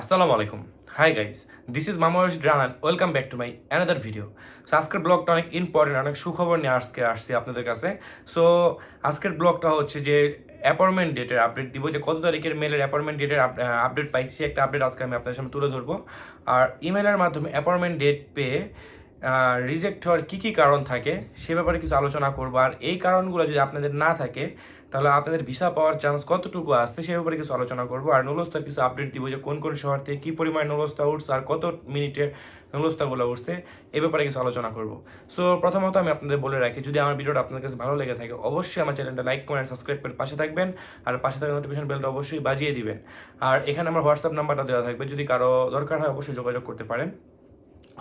আসসালামু আলাইকুম। Hi guys this is মামা ড্রানান রানান welcome back to my another video so আজকের ব্লগটা অনেক ইম্পর্টেন্ট অনেক সুখবর নিয়ে আজকে আসছি আপনাদের কাছে। সো আজকের ব্লগটা হচ্ছে যে অ্যাপয়েন্টমেন্ট ডেটের আপডেট দিব, যে কত তারিখের মেলের অ্যাপয়েন্টমেন্ট ডেটের আপডেট পাইছি, একটা আপডেট আজকে আমি আপনাদের সামনে তুলে ধরবো। আর ইমেলের মাধ্যমে অ্যাপয়েন্টমেন্ট ডেট পেয়ে রিজেক্ট হওয়ার কী কী কারণ থাকে সে ব্যাপারে কিছু আলোচনা করব। আর এই কারণগুলো যদি আপনাদের না থাকে, তাহলে আপনাদের ভিসা পাওয়ার চান্স কতটুকু আসছে সে ব্যাপারে কিছু আলোচনা করব। আর নলস্তার কিছু আপডেট দিব যে কোন কোন শহর থেকে কী পরিমাণে নলস্তা উঠছে আর কত মিনিটের নলস্তাগুলো উঠছে, এ ব্যাপারে কিছু আলোচনা করব। সো প্রথমত আমি আপনাদের বলে রাখি, যদি আমার ভিডিওটা আপনাদের কাছে ভালো লেগে থাকে, অবশ্যই আমার চ্যানেলটা লাইক কমেন্ট সাবস্ক্রাইব করে পাশে থাকবেন। আর পাশে থাকা নোটিফিকেশন বেলটা অবশ্যই বাজিয়ে দিবেন। আর এখানে আমার হোয়াটসঅ্যাপ নাম্বারটা দেওয়া থাকবে, যদি কারও দরকার হয় অবশ্যই যোগাযোগ করতে পারেন।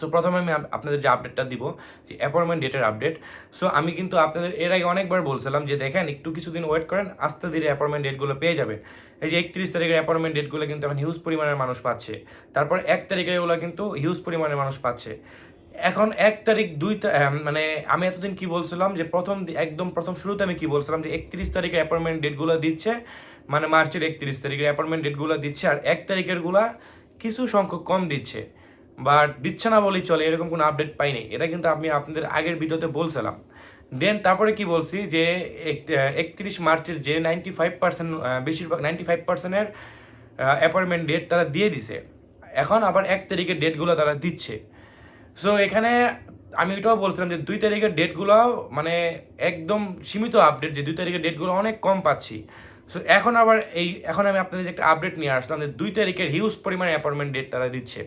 সো প্রথমে আমি আপ- আপনাদের যে আপডেটটা দিব, যে অ্যাপয়েন্টমেন্ট ডেটের আপডেট সো আমি কিন্তু আপনাদের এর আগে অনেকবার বলছিলাম যে দেখেন, একটু কিছুদিন ওয়েট করেন, আস্তে ধীরে অ্যাপয়েন্টমেন্ট ডেটগুলো পেয়ে যাবেন। এই যে একত্রিশ তারিখের অ্যাপয়েন্টমেন্ট ডেটগুলো কিন্তু এখন হিউজ পরিমাণের মানুষ পাচ্ছে। তারপর এক তারিখের এগুলো কিন্তু হিউজ পরিমাণের মানুষ পাচ্ছে। এখন এক তারিখ, দুই মানে আমি এতদিন কি বলছিলাম যে প্রথম একদম প্রথম শুরুতে আমি কি বলছিলাম যে একত্রিশ তারিখের অ্যাপয়েন্টমেন্ট ডেটগুলো দিচ্ছে মানে মার্চের একত্রিশ তারিখের অ্যাপয়েন্টমেন্ট ডেটগুলো দিচ্ছে, আর এক তারিখেরগুলা কিছু সংখ্যক কম দিচ্ছে। বাট দিচ্ছে না বলেই চলে, এরকম কোনো আপডেট পাইনি এটা কিন্তু আমি আপনাদের আগের ভিডিওতে বলছিলাম। দেন তারপরে কি বলছি যে একত্রিশ মার্চের যে নাইনটি ফাইভ পার্সেন্ট বেশিরভাগ নাইনটি ফাইভ পার্সেন্টের অ্যাপয়েন্টমেন্ট ডেট তারা দিয়ে দিছে। এখন আবার এক তারিখের ডেটগুলো তারা দিচ্ছে। সো এখানে আমি এটাও বলছিলাম যে, দুই তারিখের ডেটগুলো মানে একদম সীমিত আপডেট যে দুই তারিখের ডেটগুলো অনেক কম পাচ্ছি। সো এখন আবার এই, এখন আমি আপনাদের একটা আপডেট নিয়ে আসলাম যে, দুই তারিখের হিউজ পরিমাণে অ্যাপয়েন্টমেন্ট ডেট তারা দিচ্ছে।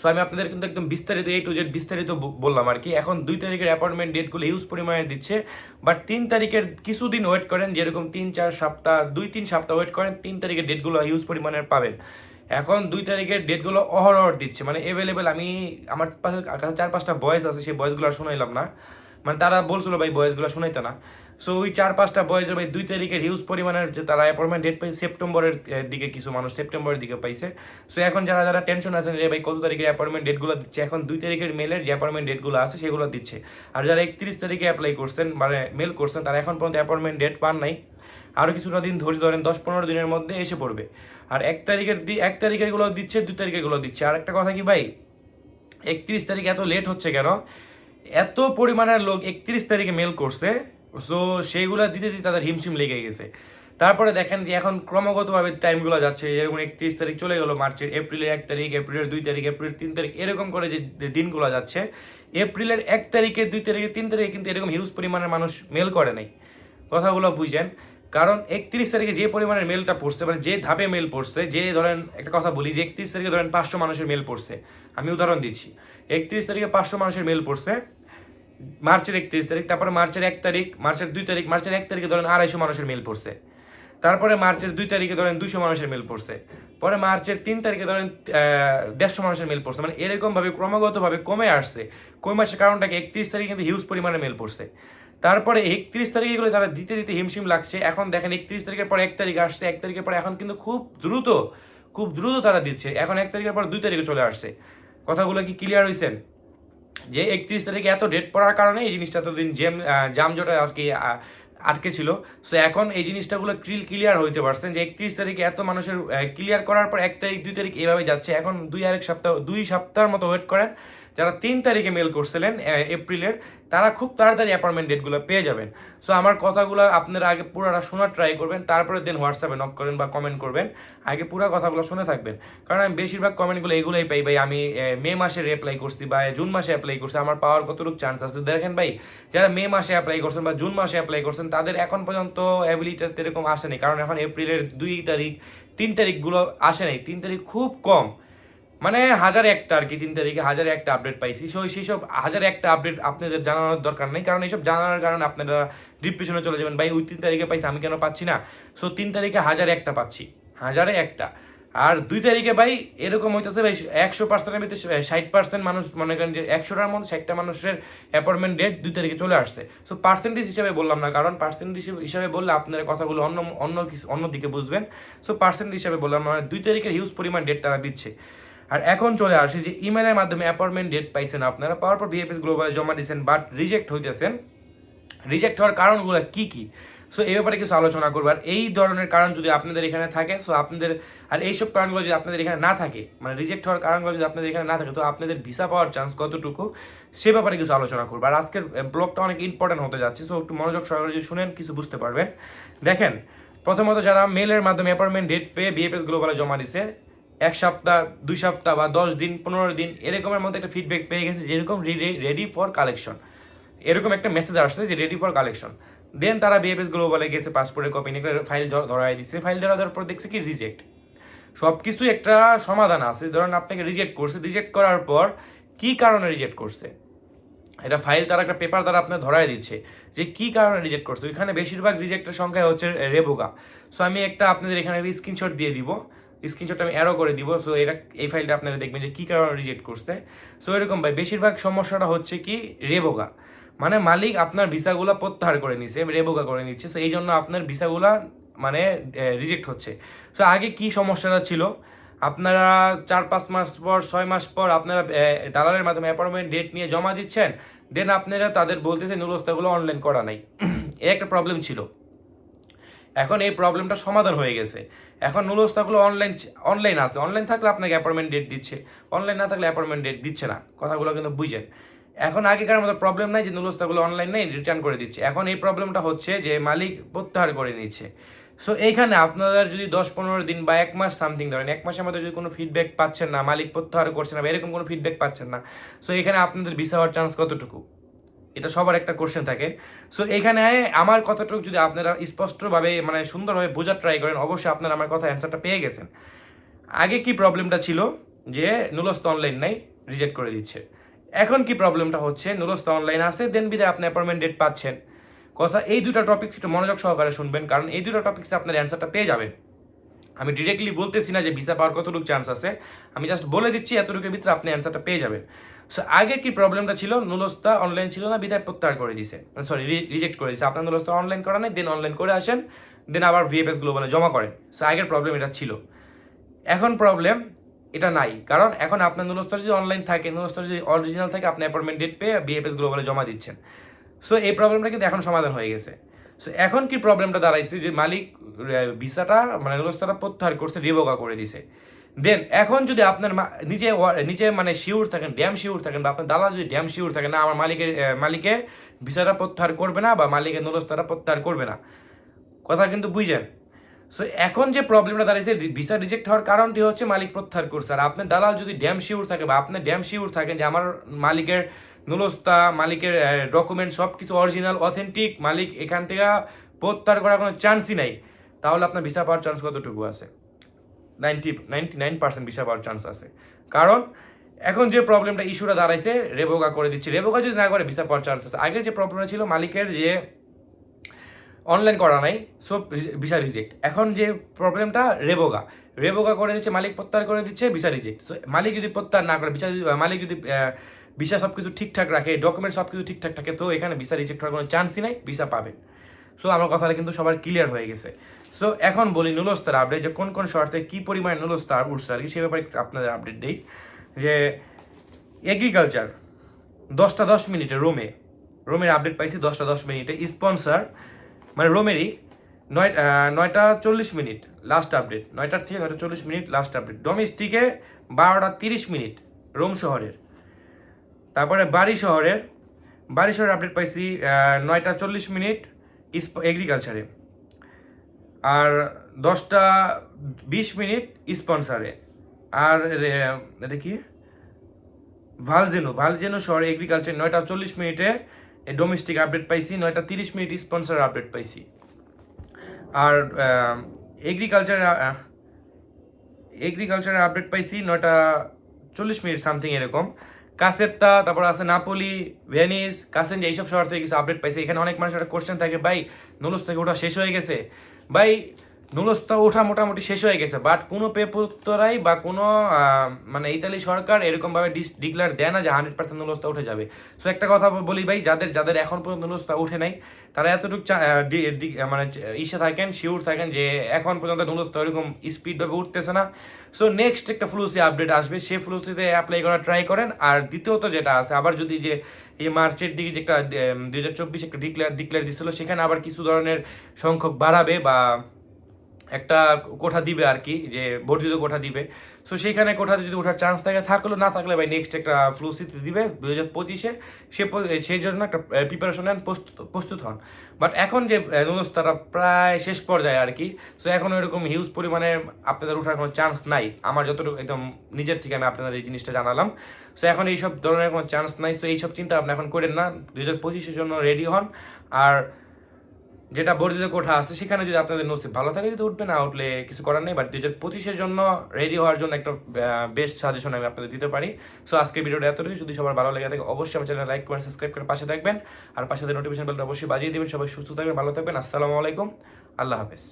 সো আমি আপনাদের কিন্তু একদম বিস্তারিত এই টু জেড বিস্তারিত বললাম আর কি। এখন দুই তারিখের অ্যাপয়েন্টমেন্ট ডেটগুলো হিউজ পরিমাণে দিচ্ছে বাট তিন তারিখের কিছুদিন ওয়েট করেন, যেরকম তিন, চার সপ্তাহ, দুই, তিন সপ্তাহ ওয়েট করেন, তিন তারিখের ডেটগুলো হিউজ পরিমাণের পাবেন। এখন দুই তারিখের ডেটগুলো অহরহ দিচ্ছে মানে অ্যাভেলেবেল আমি, আমার পাশে চার পাঁচটা বয়েস আছে, সেই বয়েসগুলো আর শোনাইলাম না। মানে তারা বলছিল, ভাই বয়েসগুলো শোনাইতে না। সো ওই চার, পাঁচটা বয়েসের ভাই দুই তারিখের হিউজ পরিমাণের যে তারা অ্যাপয়েন্টমেন্ট ডেট পাইছে, সেপ্টেম্বরের দিকে কিছু মানুষ সেপ্টেম্বরের দিকে পাইছে। সো এখন যারা যারা টেনশন আছেন যে ভাই কত তারিখের অ্যাপয়েন্টমেন্ট ডেটগুলো দিচ্ছে? এখন দুই তারিখের মেলের যে অ্যাপয়েন্টমেন্ট ডেটগুলো আছে, সেগুলো দিচ্ছে। আর যারা একত্রিশ তারিখে অ্যাপ্লাই করছেন মানে মেল করছেন, তারা এখন পর্যন্ত অ্যাপয়েন্টমেন্ট ডেট পান নাই। আরও কিছুটা দিন ধৈর্য ধরেন, দশ, পনেরো দিনের মধ্যে এসে পড়বে। আর এক তারিখের দি, এক তারিখেরগুলো দিচ্ছে, দুই তারিখেরগুলো দিচ্ছে। আর একটা কথা কি ভাই? একত্রিশ তারিখ এত লেট হচ্ছে কেন? এত পরিমাণের লোক একত্রিশ তারিখে মেল করছে সো সেইগুলো দিতে দিতে তাদের হিমশিম লেগে গেছে। তারপরে দেখেন যে এখন ক্রমাগতভাবে টাইমগুলো যাচ্ছে, যেরকম একত্রিশ তারিখ চলে গেলো মার্চের, এপ্রিলের এক তারিখ, এপ্রিলের দুই তারিখ, এপ্রিলের তিন তারিখ, এরকম করে যে দিনগুলো যাচ্ছে, এপ্রিলের এক তারিখে, দুই তারিখে, তিন তারিখে কিন্তু এরকম হিউজ পরিমাণের মানুষ মেল করে নাই। কথাগুলো বুঝেন। কারণ একত্রিশ তারিখে যে পরিমাণের মেলটা পড়ছে মানে যে ধাপে মেল পড়ছে, যে ধরেন একটা কথা বলি, যে একত্রিশ তারিখে ধরেন পাঁচশো মানুষের মেল পড়ছে। আমি উদাহরণ দিচ্ছি, একত্রিশ তারিখে পাঁচশো মানুষের মেল পড়ছে মার্চের একত্রিশ তারিখ, তারপরে মার্চের এক তারিখ, মার্চের দুই তারিখ, মার্চের এক তারিখে ধরেন আড়াইশো মানুষের মেল পড়ছে। তারপরে মার্চের দুই তারিখে ধরেন দুশো মানুষের মেল পড়ছে। পরে মার্চের তিন তারিখে ধরেন দেড়শো মানুষের মেল পড়ছে। মানে এরকমভাবে, ক্রমাগতভাবে কমে আসছে। কমে আসার কারণটাকে একত্রিশ তারিখে কিন্তু হিউজ পরিমাণে মেল পড়ছে। তারপরে একত্রিশ তারিখে এগুলো তারা দিতে দিতে হিমশিম লাগছে। এখন দেখেন একত্রিশ তারিখের পর এক তারিখ আসছে, এক তারিখের পর এখন কিন্তু খুব দ্রুত খুব দ্রুত তারা দিচ্ছে। এখন এক তারিখের পর দুই তারিখে চলে আসছে। কথাগুলো কি ক্লিয়ার হয়েছেন যে একত্রিশ তারিখে এত ডেট পড়ার কারণে এই জিনিসটা এতদিন জেম জামজটা আর কি আটকে ছিল। সো এখন এই জিনিসটাগুলো ক্রিল ক্লিয়ার হইতে পারছেন যে একত্রিশ তারিখে এত মানুষের ক্লিয়ার করার পর এক তারিখ, দুই তারিখ এভাবে যাচ্ছে। এখন দুই আরেক সপ্তাহ, দুই সপ্তাহের মতো ওয়েট করেন। যারা তিন তারিখে মেল করছিলেন এপ্রিলের তারা খুব তাড়াতাড়ি অ্যাপয়েন্টমেন্ট ডেটগুলো পেয়ে যাবেন। সো আমার কথাগুলো আপনারা আগে পুরোটা শোনার ট্রাই করবেন, তারপরে দেন হোয়াটসঅ্যাপে নক করেন বা কমেন্ট করবেন। আগে পুরো কথাগুলো শুনে থাকবেন। কারণ আমি বেশিরভাগ কমেন্টগুলো এগুলোই পাই। ভাই, আমি মে মাসে অ্যাপ্লাই করছি বা জুন মাসে অ্যাপ্লাই করছি। আমার পাওয়ার কতটুকু চান্স আছে? দেখেন ভাই, যারা মে মাসে অ্যাপ্লাই করছেন বা জুন মাসে অ্যাপ্লাই করছেন, তাদের এখন পর্যন্ত অ্যাবিলিটার এরকম আসেনি কারণ এখন এপ্রিলের দুই তারিখ, তিন তারিখগুলো আসে নাই। তিন তারিখ খুব কম। মানে হাজার একটা আর কি, তিন তারিখে হাজার একটা আপডেট পাইছি। সো সেই সব হাজার একটা আপডেট আপনাদের জানানোর দরকার নেই, কারণ এইসব জানানোর কারণে আপনারা ডিপ্রেশনে চলে যাবেন। ভাই, ওই তিন তারিখে পাইছি, আমি কেন পাচ্ছি না? সো তিন তারিখে হাজার একটা পাচ্ছি, হাজারে একটা। আর দুই তারিখে ভাই, এরকম হইতেছে ভাই, একশো পার্সেন্টের ভিতরে ষাট পার্সেন্ট মানুষ মনে করেন যে একশোটার মধ্যে ষাটটা মানুষের অ্যাপয়েন্টমেন্ট ডেট দুই তারিখে চলে আসছে। সো পার্সেন্টেজ হিসাবে বললাম না, কারণ পার্সেন্টেজ হিসাবে বললে আপনারা কথাগুলো অন্য অন্য কিছু অন্য দিকে বুঝবেন। সো পার্সেন্টেজ হিসাবে বললাম মানে দুই তারিখের হিউজ পরিমাণ ডেট তারা দিচ্ছে। আর এখন চলে আসে যে ইমেলের মাধ্যমে অ্যাপয়েন্টমেন্ট ডেট পাইছেন আপনারা। পাওয়ার পর বিএফএস গ্লোবালে জমা দিয়েছেন বাট রিজেক্ট হইতেছেন। রিজেক্ট হওয়ার কারণগুলো কি কি? সো এই ব্যাপারে কিছু আলোচনা করব। আর এই ধরনের কারণ যদি আপনাদের এখানে থাকে সো আপনাদের আর এইসব কারণগুলো যদি আপনাদের এখানে না থাকে মানে রিজেক্ট হওয়ার কারণগুলো যদি আপনাদের এখানে না থাকে, তো আপনাদের ভিসা পাওয়ার চান্স কতটুকু? সে ব্যাপারে কিছু আলোচনা করব। আর আজকের ব্লগটা অনেক ইম্পর্টেন্ট হতে যাচ্ছে সো একটু মনোযোগ সহকারে যদি শুনেন, কিছু বুঝতে পারবেন। দেখেন, প্রথমত যারা মেলের মাধ্যমে অ্যাপয়েন্টমেন্ট ডেট পেয়ে বিএফএস গ্লোবালে জমা দিছে এক সপ্তাহ, দুই সপ্তাহ বা দশ দিন, পনেরো দিন এরকমের মধ্যে একটা ফিডব্যাক পেয়ে গেছে যেরকম রেডি ফর কালেকশন এরকম একটা মেসেজ আসছে যে রেডি ফর কালেকশন দেন তারা বিএফএস গ্লোবালে গেছে পাসপোর্টের কপি নিয়ে ফাইল ধরাই দিচ্ছে ফাইল ধরা দেওয়ার পর দেখছে কি রিজেক্ট সব কিছু একটা সমাধান আছে। ধরেন আপনাকে রিজেক্ট করছে। রিজেক্ট করার পর কি কারণে রিজেক্ট করছে? এটা ফাইল তারা একটা পেপার দ্বারা আপনার ধরাই দিচ্ছে যে কি কারণে রিজেক্ট করছে। ওইখানে বেশিরভাগ রিজেক্টের সংখ্যা হচ্ছে রেবোগা সো আমি একটা আপনাদের এখানে স্ক্রিনশট দিয়ে দিব। স্ক্রিনশট আমি অ্যারো করে দিব সো এটা, এই ফাইলটা আপনারা দেখবেন যে কি কারণে রিজেক্ট করছে। সো এরকম ভাই, বেশিরভাগ সমস্যাটা হচ্ছে কি রেবোগা মানে মালিক আপনার ভিসাগুলো প্রত্যাহার করে নিচ্ছে রেবোগা করে নিচ্ছে সো এই জন্য আপনার ভিসাগুলা মানে রিজেক্ট হচ্ছে। সো আগে কি সমস্যাটা ছিল? আপনারা চার, পাঁচ মাস পর, ছয় মাস পর আপনারা দালালের মাধ্যমে অ্যাপয়েন্টমেন্ট ডেট নিয়ে জমা দিচ্ছেন দেন আপনারা তাদের বলতেছে, নুরস্তাগুলো অনলাইন করা নাই। এই একটা প্রবলেম ছিল। এখন এই প্রবলেমটা সমাধান হয়ে গেছে। এখন নুরস্তাগুলো অনলাইন অনলাইন আছে। অনলাইন থাকলে আপনাকে অ্যাপয়েন্টমেন্ট ডেট দিচ্ছে। অনলাইন না থাকলে অ্যাপয়েন্টমেন্ট ডেট দিচ্ছে না। কথাগুলো কিন্তু বুঝেন। এখন আগেকার মতো প্রবলেম নাই যে নুরস্তাগুলো অনলাইন নেই রিটার্ন করে দিচ্ছে। এখন এই প্রবলেমটা হচ্ছে যে মালিক প্রত্যাহার করে নিচ্ছে। সো এইখানে আপনারা যদি দশ পনেরো দিন বা এক মাস সামথিং ধরেন, এক মাসের মধ্যে যদি কোনো ফিডব্যাক পাচ্ছেন না, মালিক প্রত্যাহার করছে না বা এরকম কোনো ফিডব্যাক পাচ্ছেন না সো এখানে আপনাদের ভিসা হওয়ার চান্স কতটুকু? এটা সবার একটা কোশ্চেন থাকে। সো এখানে আমার কতটুকু যদি আপনারা স্পষ্টভাবে মানে সুন্দরভাবে বোঝার ট্রাই করেন, অবশ্যই আপনারা আমার কথা অ্যান্সারটা পেয়ে গেছেন। আগে কি প্রবলেমটা ছিল? যে নুলস্ত অনলাইন নাই রিজেক্ট করে দিচ্ছে। এখন কি প্রবলেমটা হচ্ছে? নুলস্ত অনলাইন আছে দেন বিদে আপনি অ্যাপয়েন্টমেন্ট ডেট পাচ্ছেন। কথা, এই দুটো টপিক একটু মনোযোগ সহকারে শুনবেন, কারণ এই দুটো টপিক্সে আপনার অ্যান্সারটা পেয়ে যাবেন। আমি ডিরেক্টলি বলতেছি না যে ভিসা পাওয়ার কতটুকু চান্স আছে। আমি জাস্ট বলে দিচ্ছি, এতটুকুর ভিতরে আপনি অ্যান্সারটা পেয়ে যাবেন। সো আগে কি প্রবলেমটা ছিল? নুলস্তা অনলাইন ছিল না বিদায় প্রত্যাহার করে দিছে। সরি রিজেক্ট করে দিছে। আপনার নুলস্তা অনলাইন করা নেই দেন অনলাইন করে আসেন দেন আবার ভিএফএস গ্লোবালে জমা করেন। সো আগের প্রবলেম এটা ছিল। এখন প্রবলেম এটা নাই। কারণ এখন আপনার নুলস্তর যদি অনলাইন থাকে নুলস্তর যদি অরিজিনাল থাকে, আপনি অ্যাপয়েন্টমেন্ট ডেট পেয়ে বিএফএস গ্লোবালে জমা দিচ্ছেন। সো এই প্রবলেমটা কিন্তু এখন সমাধান হয়ে গেছে। সো এখন কি প্রবলেমটা দাঁড়াইছে? যে মালিক ভিসাটা মানে নুলস্তরা প্রত্যাহার করছে, রিভোগা করে দিছে। দেন এখন যদি আপনার নিজে নিজে মানে শিওর থাকেন ড্যাম শিওর থাকেন, বা আপনার দালাল যদি ড্যাম শিওর থাকেন না, আমার মালিকের মালিকে ভিসাটা প্রত্যাহার করবে না, বা মালিকের নুলস্তরা প্রত্যাহার করবে না। কথা কিন্তু বুঝেন। সো এখন যে প্রবলেমটা দাঁড়িয়েছে ভিসা রিজেক্ট হওয়ার কারণটি হচ্ছে মালিক প্রত্যাহার করছে। আর আপনার দালাল যদি ড্যাম শিওর থাকে, বা আপনি ড্যাম শিওর থাকেন যে আমার মালিকের নুলস্তা মালিকের ডকুমেন্ট সব কিছু অরিজিনাল অথেন্টিক মালিক এখান থেকে প্রত্যাহার করার কোনো চান্সই নাই, তাহলে আপনার ভিসা পাওয়ার চান্স কতটুকু আছে? Ninety ninety nine percent visa পাওয়ার চান্স আছে। কারণ, এখন যে প্রবলেমটা ইস্যুটা দাঁড়াইছে রেবোগা করে দিচ্ছে। রেবোগা যদি না করে ভিসা পাওয়ার চান্স আছে। আগের যে প্রবলেমটা ছিল মালিকের যে অনলাইন করা নাই সো ভিসা রিজেক্ট এখন যে প্রবলেমটা রেবোগা রেবোগা করে দিচ্ছে, মালিক প্রত্যাহার করে দিচ্ছে ভিসা রিজেক্ট সো মালিক যদি প্রত্যাহার না করে ভিসা মালিক যদি ভিসা সব কিছু ঠিকঠাক রাখে ডকুমেন্ট সব কিছু ঠিকঠাক থাকে, তো এখানে ভিসা রিজেক্ট হওয়ার কোনো চান্সই নাই ভিসা পাবেন সো আমার কথাটা কিন্তু সবার ক্লিয়ার হয়ে গেছে। সো এখন বলি নুলস্তার আপডেট যে কোন কোন শর্তে কী পরিমাণে নুলস্তার উঠছে আর কি, সে ব্যাপারে আপনাদের আপডেট দিই। যে এগ্রিকালচার দশটা দশ মিনিটে রোমে, রোমের আপডেট পাইছি দশটা দশ মিনিটে স্পন্সার মানে রোমেরই নয় নয়টা চল্লিশ মিনিট লাস্ট আপডেট নয়টার থেকে নয়টা চল্লিশ মিনিট লাস্ট আপডেট ডোমেস্টিকে বারোটা তিরিশ মিনিট রোম শহরের। তারপরে বাড়ি শহরের বাড়ি শহরের আপডেট পাইছি নয়টা চল্লিশ মিনিট এগ্রিকালচারে আর দশটা বিশ মিনিট স্পন্সারে। আর এটা কি? ভালজেনো ভালজেনো শহরে এগ্রিকালচার নয়টা চল্লিশ মিনিটে ডোমেস্টিক আপডেট পাইছি, নয়টা তিরিশ মিনিট স্পন্সর আপডেট পাইছি। আর এগ্রিকালচার এগ্রিকালচারের আপডেট পাইছি নয়টা চল্লিশ মিনিট সামথিং এরকম। কাসেপ্তা, তারপর আছে নাপোলি, ভেনিস কাসেন এইসব শহর থেকে কিছু আপডেট পাইছি। এখানে অনেক মানুষের একটা কোশ্চেন থাকে, ভাই নুলুস থেকে ওটা শেষ হয়ে গেছে। ভাই নুলস্তা ওঠা মোটামুটি শেষ হয়ে গেছে বাট কোনো পেপুত্তরাই বা কোনো মানে ইতালি সরকার এরকমভাবে ডিস ডিক্লেয়ার দেয় না যে হান্ড্রেড পার্সেন্ট নুলস্তা উঠে যাবে। সো একটা কথা বলি ভাই, যাদের যাদের এখন পর্যন্ত নুলস্তা উঠে নাই, তারা এতটুকু মানে ইসে থাকেন শিওর থাকেন যে এখন পর্যন্ত নুলস্তা ওরকম স্পিডভাবে উঠতেছে না। সো নেক্সট একটা ফ্লুসি আপডেট আসবে সেই ফ্লুসিতে অ্যাপ্লাই করা ট্রাই করেন। আর দ্বিতীয়ত যেটা আছে, আবার যদি যে এই মার্চের দিকে যে একটা দুই হাজার চব্বিশ একটা ডিক্লেয়ার ডিক্লেয়ার দিছিল, সেখানে আবার কিছু ধরনের সংখ্যক বাড়াবে বা একটা কোঠা দিবে আর কি, যে বর্ধিত কোঠা দিবে। সো সেইখানে কোঠাতে যদি ওঠার চান্স থাকে, থাকল, না থাকলে ভাই নেক্সট একটা ফ্লু সিটি দিবে, দুই হাজার পঁচিশে। সে সেই জন্য একটা প্রিপারেশন নেন, প্রস্তুত প্রস্তুত হন। বাট এখন যে নুলস্তাটা প্রায় শেষ পর্যায়ে আর কি সো এখন এরকম হিউজ পরিমাণে আপনাদের ওঠার কোনো চান্স নাই। আমার যতটুকু একদম নিজের থেকে আমি আপনাদের এই জিনিসটা জানালাম। সো এখন এইসব ধরনের কোনো চান্স নাই। সো এইসব চিন্তা আপনি এখন করেন না। দুই হাজার পঁচিশের জন্য রেডি হন। আর যেটা বর্ধিত কোঠা আছে, সেখানে যদি আপনাদের নসিব ভালো থাকে, যদি উঠবে না উঠলে কিছু করার নেই বাট দুই হাজার পঁচিশের জন্য রেডি হওয়ার জন্য একটা বেস্ট সাজেশন আমি আপনাদের দিতে পারি। সো আজকে ভিডিওটা এতটুকু যদি সবার ভালো লেগে থাকে, অবশ্যই আমার চ্যানেল লাইক করেন সাবস্ক্রাইব করে পাশে থাকবেন। আর পাশে নোটিফিকেশন বেলটা অবশ্যই বাজিয়ে দেবেন। সবাই সুস্থ থাকবেন, ভালো থাকবেন। আসসালামু আলাইকুম। আল্লাহ হাফেজ।